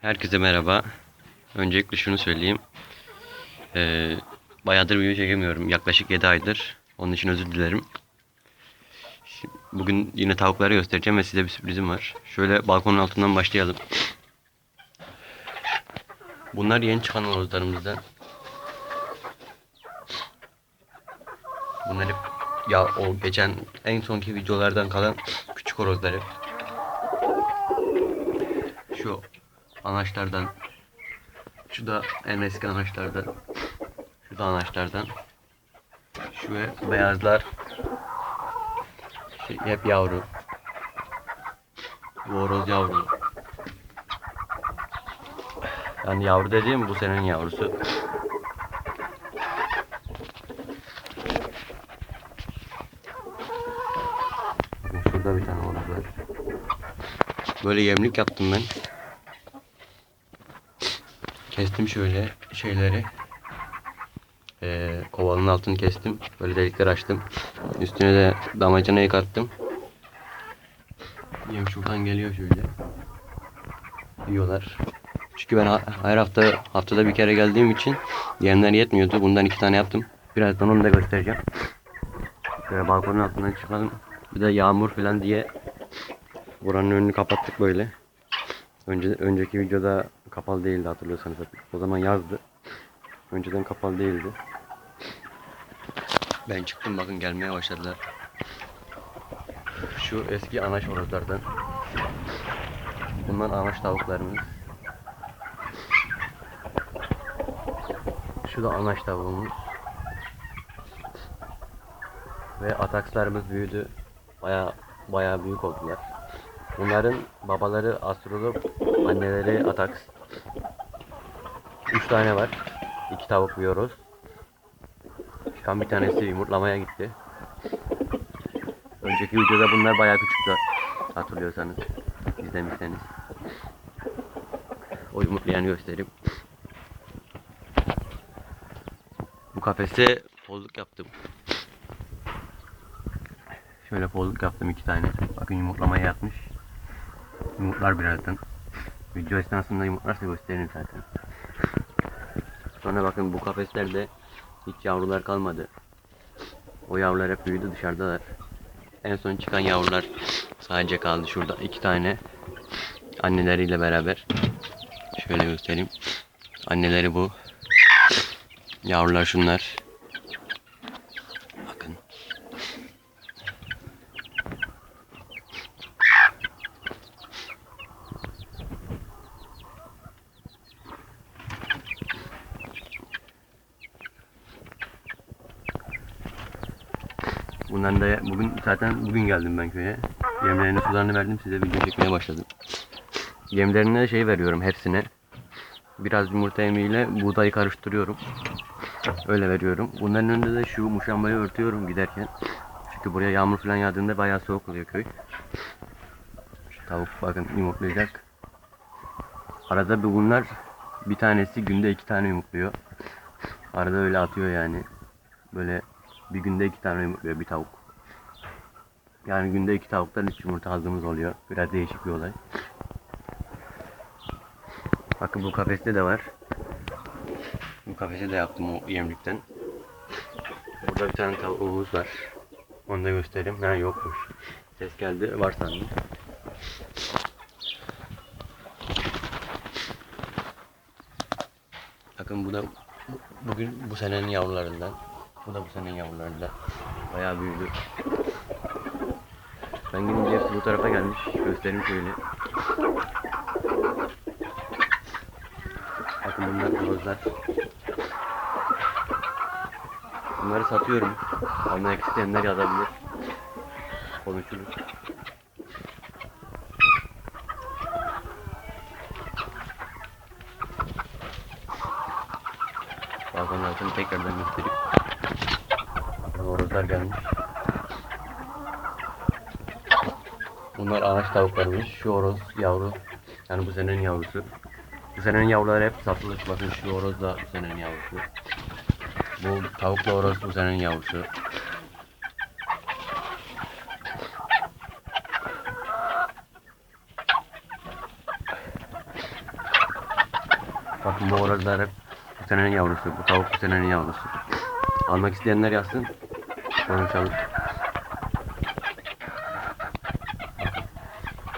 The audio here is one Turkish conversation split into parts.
Herkese merhaba. Öncelikle şunu söyleyeyim. Ee, bayağıdır video çekemiyorum. Yaklaşık 7 aydır. Onun için özür dilerim. Şimdi Bugün yine tavukları göstereceğim ve size bir sürprizim var. Şöyle balkonun altından başlayalım. Bunlar yeni çıkan horozlarımızdan. Bunlar hep ya o geçen en sonki videolardan kalan küçük horozlar hep. Şu anaçlardan. Şu da en eski anaçlardan. Şu da anaçlardan. Şu ve beyazlar. Şey, hep yavru. Bu yavru. Yani yavru dediğim bu senenin yavrusu. Şurada bir tane horoz var. Böyle yemlik yaptım ben. Kestim şöyle şeyleri. Ee, kovanın altını kestim. Böyle delikler açtım. Üstüne de damacanayı kattım. Yem şuradan geliyor şöyle. Yiyorlar. Çünkü ben her hafta haftada bir kere geldiğim için yemler yetmiyordu. Bundan iki tane yaptım. Birazdan onu da göstereceğim. Şöyle balkonun altından çıkalım. Bir de yağmur falan diye buranın önünü kapattık böyle. Önce önceki videoda kapalı değildi hatırlıyorsanız. O zaman yazdı. Önceden kapalı değildi. Ben çıktım bakın gelmeye başladılar. Şu eski anaç horozlardan. Bunlar anaç tavuklarımız. Şu da anaç tavuğumuz. Ve atakslarımız büyüdü. Baya baya büyük oldular. Bunların babaları astrolog, anneleri ataks. Üç tane var. İki tavuk yiyoruz. Şu an bir tanesi yumurtlamaya gitti. Önceki videoda bunlar bayağı küçüktü. Hatırlıyorsanız. izlemişseniz. O yumurtlayanı göstereyim. Bu kafese pozluk yaptım. Şöyle pozluk yaptım iki tane. Bakın yumurtlamaya yatmış. Yumurtlar birazdan. Video esnasında yumurtlarsa gösteririm zaten. Sonra bakın bu kafeslerde hiç yavrular kalmadı. O yavrular hep büyüdü dışarıdalar. En son çıkan yavrular sadece kaldı şurada iki tane. Anneleriyle beraber. Şöyle göstereyim. Anneleri bu. Yavrular şunlar. Bakın. Bundan da bugün zaten bugün geldim ben köye. Yemlerini sularını verdim size video çekmeye başladım. Yemlerine şey veriyorum hepsine. Biraz yumurta yemiyle buğdayı karıştırıyorum. Öyle veriyorum. Bunların önünde de şu muşambayı örtüyorum giderken. Çünkü buraya yağmur falan yağdığında bayağı soğuk oluyor köy. Şu tavuk bakın yumurtlayacak. Arada bir bunlar bir tanesi günde iki tane yumurtluyor. Arada öyle atıyor yani. Böyle bir günde iki tane yumurtluyor bir tavuk. Yani günde iki tavuktan üç yumurta aldığımız oluyor. Biraz değişik bir olay. Bakın bu kafeste de var. Bu kafese de yaptım o yemlikten. Burada bir tane tavuğumuz var. Onu da göstereyim. Ha yokmuş. Ses geldi. Var sandım. Bakın bu da bugün bu senenin yavrularından. Bu da bu senenin yavrularından. Bayağı büyüdü. Ben gidince hepsi bu tarafa gelmiş. Göstereyim şöyle. Bakın bunlar horozlar. Bunları satıyorum. Almak isteyenler yazabilir. Konuşuruz. Balkonun altını tekrardan göstereyim. Bakın horozlar gelmiş. Bunlar anaç tavuklarmış. Şu horoz yavru. Yani bu senenin yavrusu. Bu senenin yavruları hep satılık. Bakın şu horoz da bu senenin yavrusu. Bu tavuklu horoz bu senenin yavrusu. Bakın bu horozlar hep bu senenin yavrusu. Bu tavuk bu senenin yavrusu. Almak isteyenler yazsın. Konuşalım.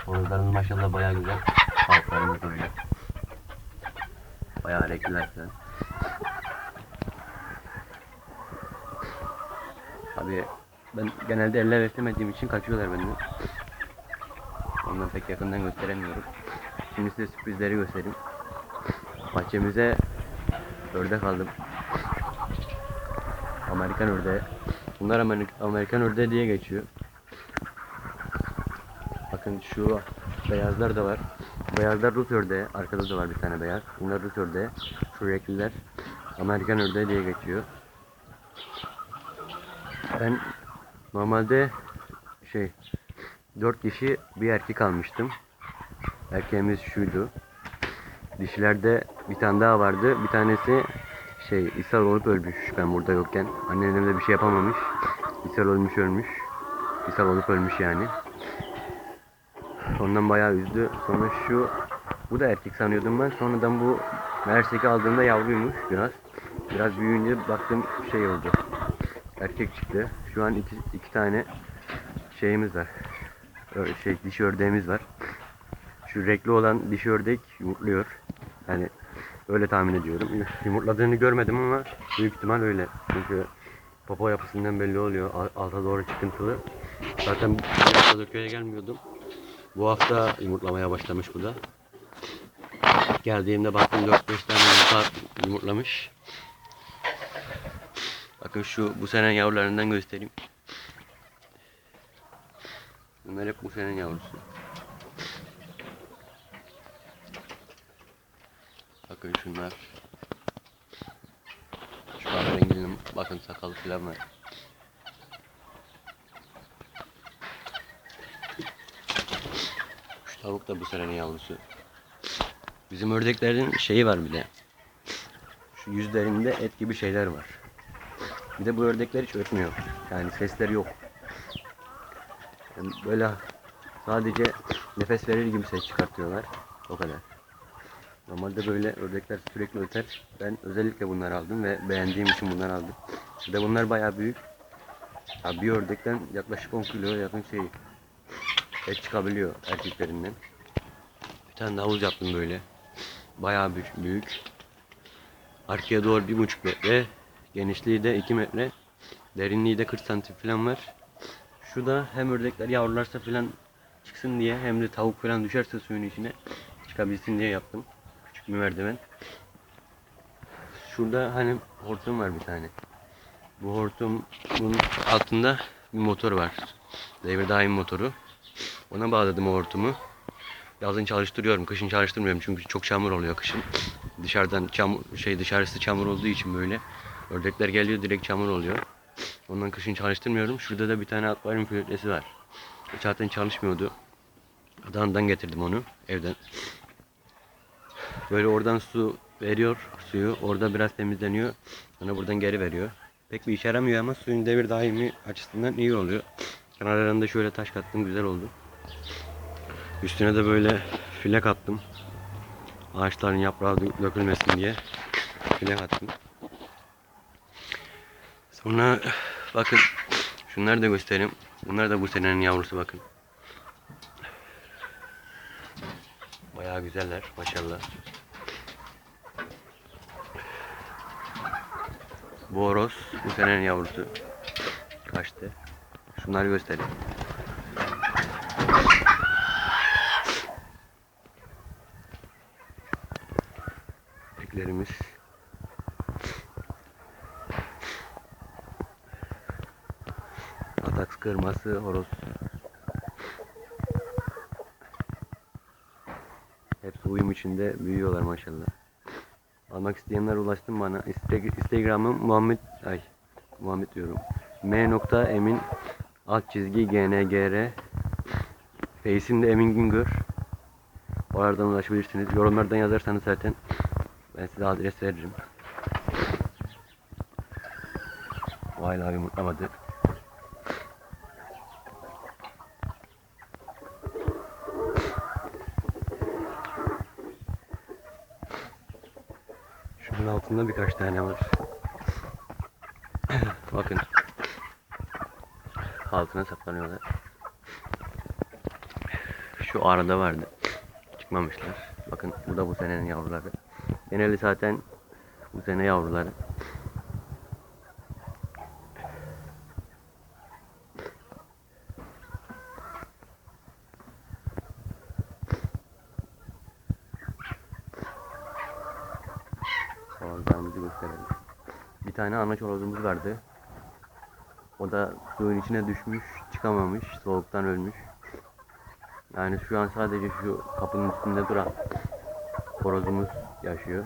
Horozlarımız maşallah bayağı güzel. Tavuklarımız da öyle. Bayağı renkliler falan. Abi ben genelde elle beslemediğim için kaçıyorlar benden. Ondan pek yakından gösteremiyorum. Şimdi size sürprizleri göstereyim. Bahçemize ördek aldım. Amerikan ördeği. Bunlar Amerik- Amerikan ördeği diye geçiyor. Bakın şu beyazlar da var. Beyazlar Rus ördeği. Arkada da var bir tane beyaz. Bunlar Rus ördeği. Şu renkliler Amerikan ördeği diye geçiyor. Ben normalde şey dört dişi bir erkek almıştım. Erkeğimiz şuydu. Dişilerde bir tane daha vardı. Bir tanesi şey ishal olup ölmüş ben burada yokken. Annem de bir şey yapamamış. İshal olmuş ölmüş. İshal olup ölmüş yani. Ondan bayağı üzdü. Sonra şu bu da erkek sanıyordum ben. Sonradan bu meğerse ki aldığımda yavruymuş biraz. Biraz büyüyünce baktım şey oldu. Erkek çıktı. Şu an iki, iki tane şeyimiz var. Ö- Şey dişi ördeğimiz var. Şu renkli olan dişi ördek yumurtluyor. Yani öyle tahmin ediyorum. Yumurtladığını görmedim ama büyük ihtimal öyle. Çünkü popo yapısından belli oluyor. Al- Alta doğru çıkıntılı. Zaten bir haftadır köye gelmiyordum. Bu hafta yumurtlamaya başlamış bu da. Geldiğimde baktım 4-5 tane yumurta yumurtlamış. Bakın şu bu sene yavrularından göstereyim. Bunlar hep bu senenin yavrusu. Bakın şunlar. Şu kahverenginin bakın sakalı falan var. Şu tavuk da bu senenin yavrusu. Bizim ördeklerin şeyi var bir de. Şu yüzlerinde et gibi şeyler var. Bir de bu ördekler hiç ötmüyor. Yani sesleri yok. Yani böyle sadece nefes verir gibi ses çıkartıyorlar. O kadar. Normalde böyle ördekler sürekli öter. Ben özellikle bunları aldım ve beğendiğim için bunları aldım. Bir de bunlar bayağı büyük. Ya bir ördekten yaklaşık 10 kilo yakın şey et çıkabiliyor erkeklerinden. Bir tane de havuz yaptım böyle. Bayağı büyük. büyük. Arkaya doğru bir buçuk metre. Genişliği de 2 metre. Derinliği de 40 santim falan var. Şu da hem ördekler yavrularsa falan çıksın diye hem de tavuk falan düşerse suyun içine çıkabilsin diye yaptım. Küçük bir merdiven. Şurada hani hortum var bir tane. Bu hortumun altında bir motor var. Devir daim motoru. Ona bağladım o hortumu. Yazın çalıştırıyorum, kışın çalıştırmıyorum çünkü çok çamur oluyor kışın. Dışarıdan çamur şey dışarısı çamur olduğu için böyle ördekler geliyor direkt çamur oluyor. Ondan kışın çalıştırmıyorum. Şurada da bir tane akvaryum filtresi var. Zaten çalışmıyordu. Adana'dan getirdim onu evden. Böyle oradan su veriyor suyu. Orada biraz temizleniyor. Sonra buradan geri veriyor. Pek bir işe yaramıyor ama suyun devir daimi açısından iyi oluyor. Kenarlarında şöyle taş kattım güzel oldu. Üstüne de böyle filek attım. Ağaçların yaprağı dö- dökülmesin diye filek attım. Sonra bakın şunları da göstereyim. Bunlar da bu senenin yavrusu bakın. Bayağı güzeller maşallah. Bu horoz bu senenin yavrusu. Kaçtı. Şunları göstereyim. Eklerimiz. Ataks kırması horoz. Uyum içinde büyüyorlar maşallah. Almak isteyenler ulaştım bana. Insta- Instagram'ım Muhammed ay Muhammed diyorum. M nokta Emin alt çizgi GNGR Face'im de Emin Güngör. Oradan ulaşabilirsiniz. Yorumlardan yazarsanız zaten ben size adres veririm. Vay abi mutlamadı. Şunun altında birkaç tane var. Bakın. Altına saklanıyorlar. Şu arada vardı. Çıkmamışlar. Bakın bu da bu senenin yavruları. Geneli zaten bu sene yavruları. Horozlarımızı gösterelim. Bir tane ana horozumuz vardı. O da suyun içine düşmüş, çıkamamış, soğuktan ölmüş. Yani şu an sadece şu kapının üstünde duran horozumuz yaşıyor.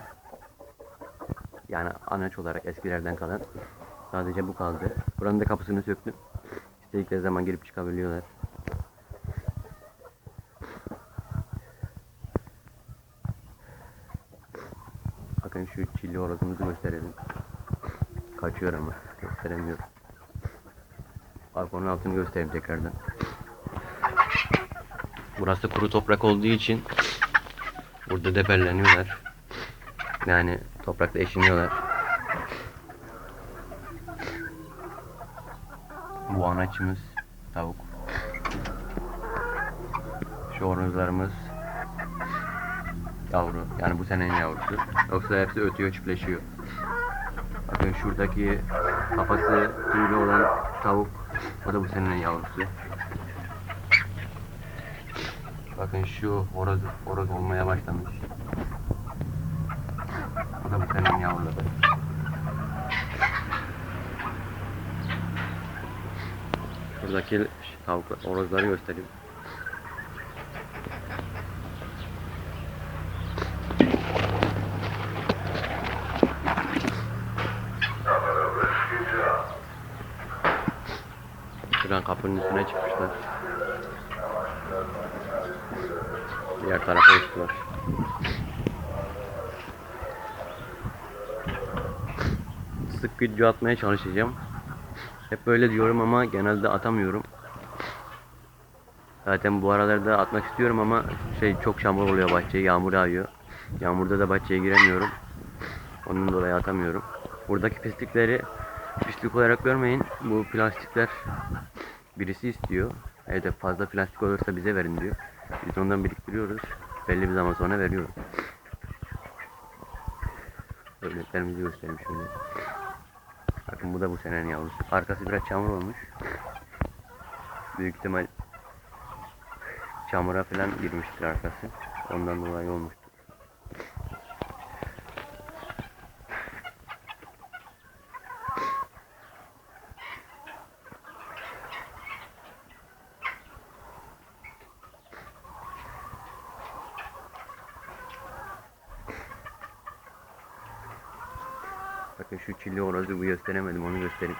Yani anaç olarak eskilerden kalan. Sadece bu kaldı. Buranın da kapısını söktüm. İstedikleri zaman girip çıkabiliyorlar. Bakın şu çilli horozumuzu gösterelim. Kaçıyor ama gösteremiyorum. Balkonun altını göstereyim tekrardan. Burası kuru toprak olduğu için burada debelleniyorlar. Yani toprakta eşiniyorlar. Bu anaçımız tavuk. Şu horozlarımız yavru. Yani bu senenin yavrusu. Yoksa hepsi ötüyor, çiftleşiyor. Bakın şuradaki kafası tüylü olan tavuk. O da bu senenin yavrusu. Bakın şu horoz, horoz olmaya başlamış. O da bu senenin yavruları. Şuradaki tavuklar, horozları göstereyim. Şuradan kapının üstüne çıkmışlar. Diğer tarafa uçtular. Sık video atmaya çalışacağım. Hep böyle diyorum ama genelde atamıyorum. Zaten bu aralarda atmak istiyorum ama şey çok çamur oluyor bahçeye, yağmur yağıyor. Yağmurda da bahçeye giremiyorum. Onun dolayı atamıyorum. Buradaki pislikleri pislik olarak görmeyin. Bu plastikler birisi istiyor. Evde fazla plastik olursa bize verin diyor. Biz ondan biriktiriyoruz. Belli bir zaman sonra veriyoruz. Örneklerimizi göstereyim şöyle. Bakın bu da bu senenin yavrusu. Arkası biraz çamur olmuş. Büyük ihtimal çamura falan girmiştir arkası. Ondan dolayı olmuştur. Bakın şu çilli horozu gösteremedim onu göstereyim.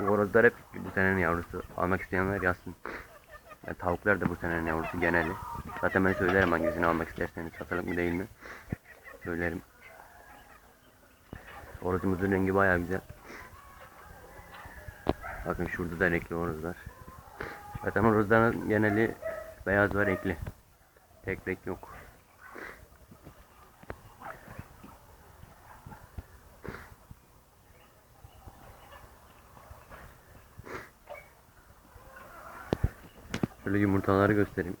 Bu horozlar hep bu senenin yavrusu. Almak isteyenler yazsın. Ya, tavuklar da bu senenin yavrusu geneli. Zaten ben söylerim hangisini almak isterseniz. Satılık mı değil mi? Söylerim. Horozumuzun rengi baya güzel. Bakın şurada da renkli horozlar. Zaten horozların geneli beyaz ve renkli. Tek renk yok. Şöyle yumurtaları göstereyim.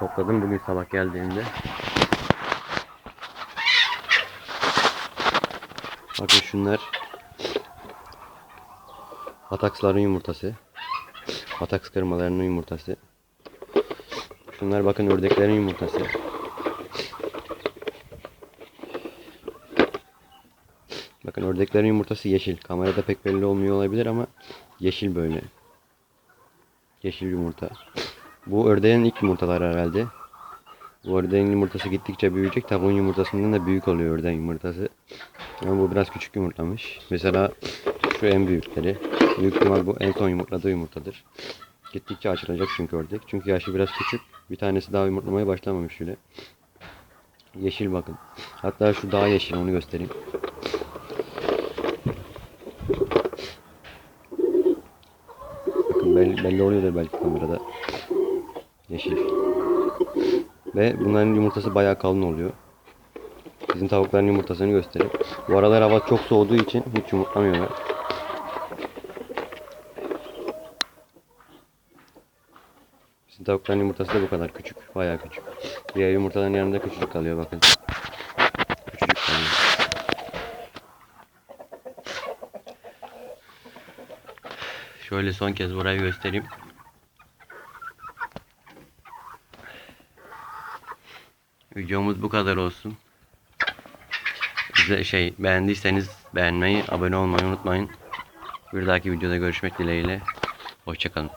Topladım bugün sabah geldiğimde. Bakın şunlar Ataksların yumurtası. Ataks kırmalarının yumurtası. Şunlar bakın ördeklerin yumurtası. Bakın ördeklerin yumurtası yeşil. Kamerada pek belli olmuyor olabilir ama yeşil böyle. Yeşil yumurta. Bu ördeğin ilk yumurtaları herhalde. Bu ördeğin yumurtası gittikçe büyüyecek. Tavuğun yumurtasından da büyük oluyor ördeğin yumurtası. Ama bu biraz küçük yumurtlamış. Mesela şu en büyükleri. Büyük ihtimal bu en son yumurtladığı yumurtadır. Gittikçe açılacak çünkü ördek. Çünkü yaşı biraz küçük. Bir tanesi daha yumurtlamaya başlamamış bile. Yeşil bakın. Hatta şu daha yeşil onu göstereyim. Belli, belli oluyordur belki kamerada. Yeşil. Ve bunların yumurtası bayağı kalın oluyor. Bizim tavukların yumurtasını göstereyim. Bu aralar hava çok soğuduğu için hiç yumurtlamıyorlar. Bizim tavukların yumurtası da bu kadar küçük. Bayağı küçük. Diğer yumurtaların yanında küçücük kalıyor bakın. Küçücük kalıyor. Şöyle son kez burayı göstereyim. Videomuz bu kadar olsun. Bize şey beğendiyseniz beğenmeyi, abone olmayı unutmayın. Bir dahaki videoda görüşmek dileğiyle. Hoşçakalın.